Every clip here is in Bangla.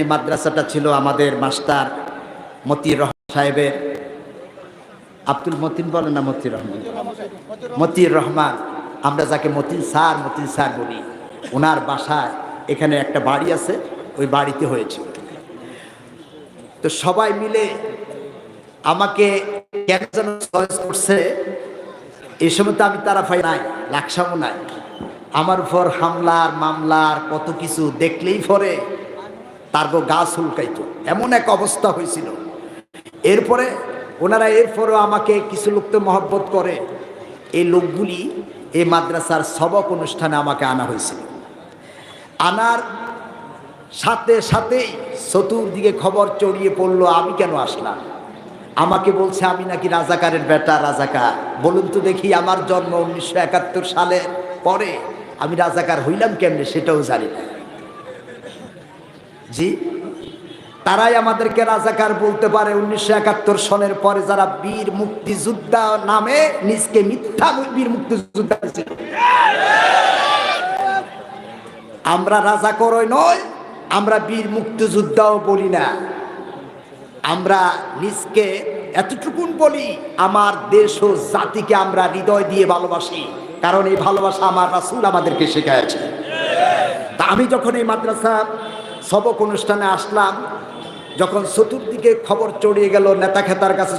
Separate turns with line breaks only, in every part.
এই মাদ্রাসাটা ছিল আমাদের মাস্টার মতির রহমান সাহেবের। আব্দুল মতিন বলেন না মতির রহমান? মতির রহমান, আমরা যাকে মতিন স্যার মতিন স্যার বলি। ওনার বাসায় এখানে একটা বাড়ি আছে, ওই বাড়িতে হয়েছিল। তো সবাই মিলে আমাকে কেন যেন চয়েস করছে এই সময় তো আমি তারা পাই নাই, লাকসামও নাই। আমার উপর হামলার, মামলার কত কিছু দেখলেই পরে তার গো গা চুলকাইতো এমন এক অবস্থা হয়েছিল। এরপরে ওনারা এরপরও আমাকে কিছু লোক তো মহব্বত করে। এই লোকগুলি এই মাদ্রাসার সবক অনুষ্ঠানে আমাকে আনা হয়েছিল। আনার সাথে সাথেই চতুর্দিকে খবর চড়িয়ে পড়ল, আমি কেন আসলাম? আমাকে বলছে, আমি নাকি রাজাকারের বেটা, রাজাকার। বলুন তো দেখি, আমার জন্ম উনিশশো একাত্তর সালের পরে আমি রাজাকার হইলাম কেমনে সেটাও জানি না। জি? তারাই আমাদেরকে রাজাকার বলতে পারে উনিশশো একাত্তর সনের পরে যারা বীর মুক্তিযোদ্ধা নামে নিজকে মিথ্যা বীর মুক্তিযোদ্ধা ছিল। আমরা রাজাকরই নয় আমরা বীর মুক্তিযোদ্ধাও বলি না। আমরা নিজকে এতটুকুন বলি, আমার দেশ ও জাতিকে আমরা হৃদয় দিয়ে ভালোবাসি, কারণ এই ভালোবাসা আমার রাসুল আমাদেরকে শেখাচ্ছে তা আমি যখন এই মাদ্রাসা সবক অনুষ্ঠানে আসলাম, যখন চতুর্দিকে খবর চড়িয়ে গেল নেতা খেতার কাছে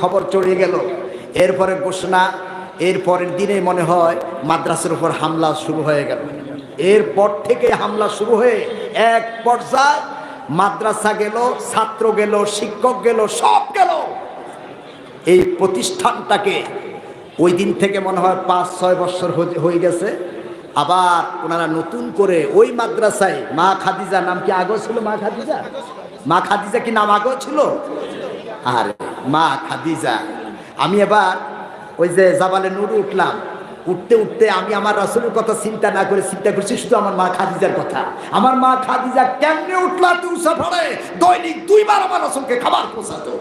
খবর চড়িয়ে গেল। এরপরে ঘোষণা, এরপরের দিনে মনে হয় মাদ্রাসার উপর হামলা শুরু হয়ে গেল। এরপর থেকে হামলা শুরু হয়ে এক পর্যায়ে মাদ্রাসা গেল, ছাত্র গেল, শিক্ষক গেল, সব গেল। এই প্রতিষ্ঠানটাকে ওই দিন থেকে মনে হয় পাঁচ, ছয় বছর হয়ে গেছে। আবার ওনারা নতুন করে ওই মাদ্রাসায়, মা খাদিজা নাম কি আগেও ছিল মা খাদিজা? মা খাদিজা কি নাম আগেও ছিল? আর মা খাদিজা। আমি এবার ওই যে জাবালে নুরু উঠলাম, উঠতে উঠতে আমি আমার রাসুলের কথা চিন্তা না করে চিন্তা করছি শুধু আমার মা খাদিজার কথা। আমার মা খাদিজা কেমনে উঠলা তুই সফরে দৈনিক দুইবার আমার রাসুলকে খাবার পৌঁছাতো।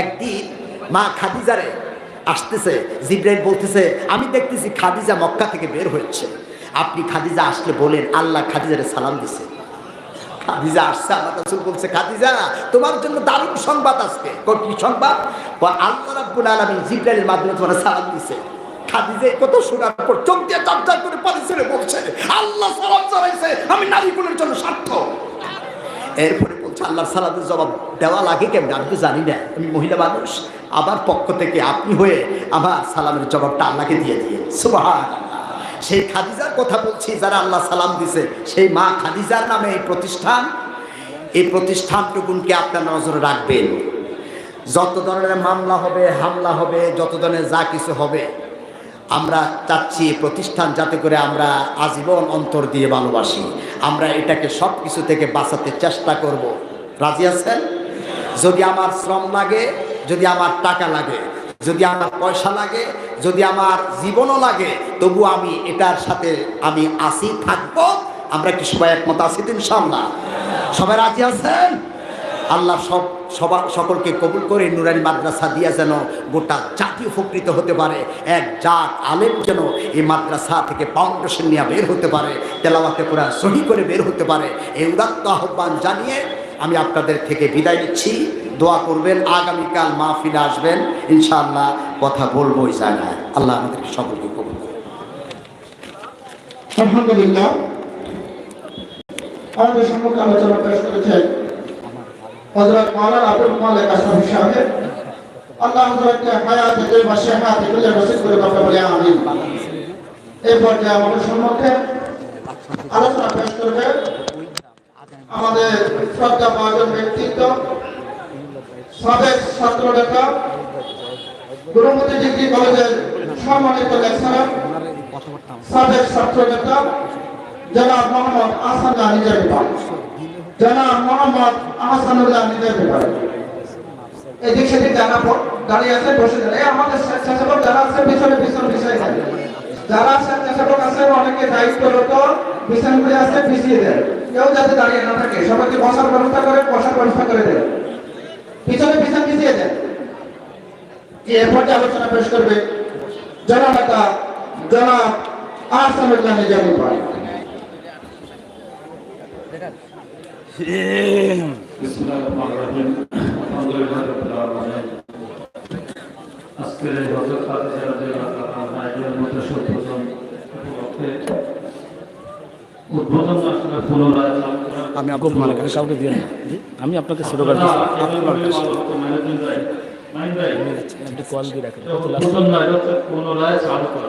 একদিন মা খাদিজারে আসতেছে, জিব্রাইল বলতেছে, আমি দেখতেছি খাদিজা মক্কা থেকে বের হয়েছে। আপনি খাদিজা আসলে বলেন, আল্লাহ খাদিজারে সালাম দিছে। খাদিজা আসছে আমার রাসূল বলছে, খাদিজা, তোমার জন্য দারুণ সংবাদ আজকে। কই কি সংবাদ আল্লাহ রাব্বুল আলামিন জিব্রাইলের মাধ্যমে তোমার সালাম দিছে। খাদিজা কথা শোনার পর চোখ দিয়ে চাপচাপ করে পানি বলছে, আল্লাহ সালাম জানাইছে, আমি নারীগুলোর জন্য সার্থক। এরপরে বলছে আল্লাহ সালাদের জবাব দেওয়া লাগে কেমন? আমি তো জানি না, আমি মহিলা মানুষ। আবার পক্ষ থেকে আপনি হয়ে আবার সালামের জবাবটা আল্লাহকে দিয়ে দিয়ে সুবাহান সেই খাদিজার কথা বলছি, যারা আল্লাহ সালাম দিছে, সেই মা খাদিজার নামে এই প্রতিষ্ঠান। এই প্রতিষ্ঠানটুকুনকে আপনার নজরে রাখবেন। যত ধরনের মামলা হবে, হামলা হবে, যত ধরনের যা কিছু হবে আমরা চাচ্ছি প্রতিষ্ঠান যাতে করে আমরা আজীবন অন্তর দিয়ে ভালোবাসি। আমরা এটাকে সব কিছু থেকে বাঁচাতে চেষ্টা করব। রাজি আছেন? যদি আমার শ্রম লাগে, যদি আমার টাকা লাগে, যদি আমার পয়সা লাগে, যদি আমার জীবনও লাগে, তবু আমি এটার সাথে আমি আসি থাকব। আমরা কি সবাই একমত আছি তো ইনশাল্লাহ সবাই রাজি আছেন? আল্লাহ সব সবার সকলকে কবুল করে নুরানি মাদ্রাসা দিয়ে যেন গোটা জাতি উপকৃত হতে পারে। এক জাত আলেম যেন এই মাদ্রাসা থেকে ফাউন্ডেশন নিয়ে বের হতে পারে, তেলাওয়াতে পুরা সহি করে বের হতে পারে। এই উদাত্ত আহ্বান জানিয়ে আমি আপনাদের থেকে বিদায় নিচ্ছি। দোয়া করবেন, আগামীকাল মাহফিলে আসবেন। ইনশাআল্লাহ কথা বলবোই জায়গায়। আল্লাহ আমাদের সকলকে কবুল করুন।
আলহামদুলিল্লাহ। আমাদের সম্মুখে আলোচনা পেশ করেছেন হজরত মাওলানা আব্দুল মালিক আশরাফি সাহেব আল্লাহ হজরতকে হায়াত করে বলে আমিন। এই পর্যায়ে আমাদের সম্মুখে আলোচনা পেশ করবে আমাদের শ্রদ্ধা ব্যক্তিত্ব, সাবেক ছাত্র নেতা, গুরুমতি ডিগ্রি কলেজের সম্মানিত লেকচারার, সাবেক ছাত্র নেতা, জনাব মোহাম্মদ আহসান নিজের বিভাগ জনাব মোহাম্মদ আহসানুল্লাহ নিজের বিভাগ এদিক সেদিক যারা ব- দাঁড়িয়ে আছে, বসে এই আমাদের স্বেচ্ছাসেবক যারা আছে, পিছনে পিছনে বিষয় থাকে যারা স্বেচ্ছাসেবক আছে, অনেকে দায়িত্বরত পিছনগুলি আছে, পিছিয়ে দেয়। কেউ যাতে দাঁড়িয়ে না থাকে, সবাইকে বসার ব্যবস্থা করে, বসার ব্যবস্থা করে দেয়। পিছনে পিছন পিছিয়ে দেয় কি এ পর্যায়ে আলোচনা পেশ করবে? জননেতা জনাব আহসানুল্লাহ নিজামী ভাই
আজকের এই হজরত খাদিজা রাদিয়াল্লাহু তাআলা আইডিয়ার মধ্যে উদ্বোধন উপলক্ষে উদ্বোধন আসলে
আমি
খুব মানে কাউকে দিয়ে? আমি আপনাকে স্লোগান আপনি কল দিয়ে রাখেন।
পুনরায় চালু করা।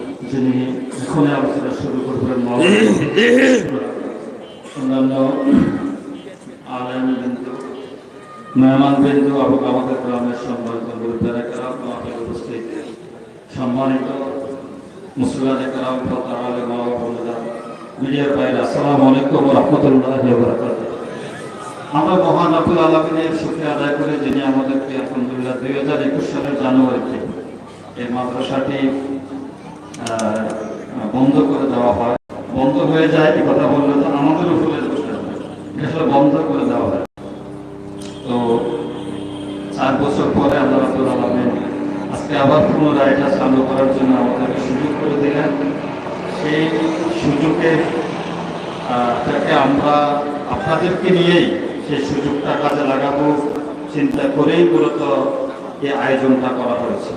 যিনি এখনই আলোচনা শুরু করবেন অন্যান্য আলেম বিন্দু মেহমান বিন্দু এবং আমাদের গ্রামের সম্মানিত সম্মানিত মুসলিম কারাম ফতার আলী মা রহমতুল্লাহ আমরা মহান আবুল আলমিনের সুখে আদায় করে যিনি আমাদেরকে আলহামদুলিল্লাহ দুই হাজার একুশ সালের জানুয়ারিতে এই মাদ্রাসাটি বন্ধ করে দেওয়া হয়। বন্ধ হয়ে যায়, এই কথা বললে তো আমাদের উপরে আসলে বন্ধ করে দেওয়া হয়। তো চার বছর পরে আল্লাহ আজকে আবার পুনরায় এটা চালু করার জন্য আমাদেরকে সুযোগ করে দিলেন। সেই সুযোগে তাকে আমরা আপনাদেরকে নিয়েই সেই সুযোগটা কাজে লাগাবো। চিন্তা করেই মূলত এই আয়োজনটা করা হয়েছে।